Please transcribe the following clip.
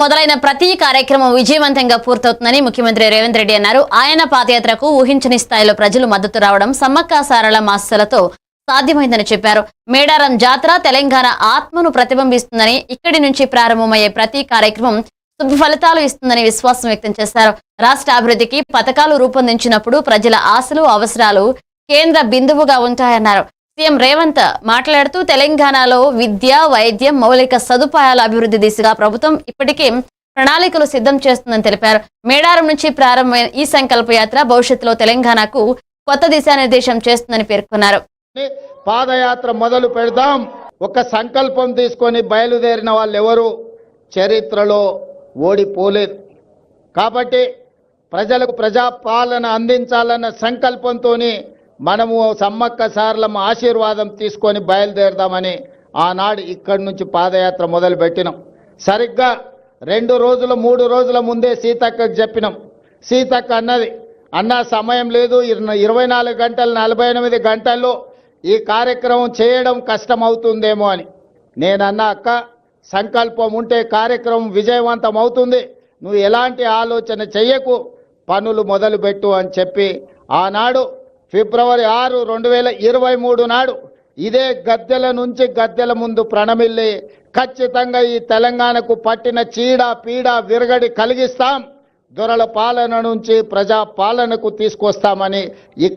మొదలైన ప్రతి కార్యక్రమం విజయవంతంగా పూర్తవుతుందని ముఖ్యమంత్రి రేవంత్ రెడ్డి అన్నారు. ఆయన పాదయాత్రకు ఊహించని స్థాయిలో ప్రజలు మద్దతు రావడం సమ్మక్క సారళ మాస్సులతో సాధ్యమైందని చెప్పారు. మేడారం జాతర తెలంగాణ ఆత్మను ప్రతిబింబిస్తుందని ఇక్కడి నుంచి ప్రారంభమయ్యే ప్రతి కార్యక్రమం శుభ ఫలితాలు ఇస్తుందని విశ్వాసం వ్యక్తం చేశారు. రాష్ట్ర అభివృద్ధికి పథకాలు రూపొందించినప్పుడు ప్రజల ఆశలు అవసరాలు కేంద్ర బిందువుగా ఉంటాయన్నారు. సీఎం రేవంత్ మాట్లాడుతూ తెలంగాణలో విద్య వైద్యం మౌలిక సదుపాయాల అభివృద్ధి దిశగా ప్రభుత్వం ఇప్పటికే ప్రణాళికలు సిద్ధం చేస్తుందని తెలిపారు. మేడారం నుంచి ప్రారంభమైన ఈ సంకల్ప యాత్ర భవిష్యత్తులో తెలంగాణకు కొత్త దిశానిర్దేశం చేస్తుందని పేర్కొన్నారు. పాదయాత్ర మొదలు పెడదాం. ఒక సంకల్పం తీసుకొని బయలుదేరిన వాళ్ళు ఎవరు చరిత్రలో ఓడిపోలేదు. కాబట్టి ప్రజలకు ప్రజాపాలన అందించాలన్న సంకల్పంతో మనము సమ్మక్క సార్లమ్మ ఆశీర్వాదం తీసుకొని బయలుదేరదామని ఆనాడు ఇక్కడి నుంచి పాదయాత్ర మొదలుపెట్టినాం సరిగ్గా రెండు రోజుల మూడు రోజుల ముందే సీతక్కకు చెప్పినాం. సీతక్క అన్నది అన్న సమయం లేదు. ఇరవై నాలుగు గంటలు నలభై ఎనిమిది గంటల్లో ఈ కార్యక్రమం చేయడం కష్టమవుతుందేమో అని. నేనన్న అక్క సంకల్పం ఉంటే కార్యక్రమం విజయవంతం అవుతుంది. నువ్వు ఎలాంటి ఆలోచన చెయ్యకు. పనులు మొదలుపెట్టు అని చెప్పి ఆనాడు ఫిబ్రవరి ఆరు రెండు వేల ఇరవై మూడు నాడు ఇదే గద్దెల నుంచి గద్దెల ముందు ప్రణమిల్లి ఖచ్చితంగా ఈ తెలంగాణకు పట్టిన చీడ పీడ విరగడి కలిగిస్తాం. దొరల పాలన నుంచి ప్రజా పాలనకు తీసుకొస్తామని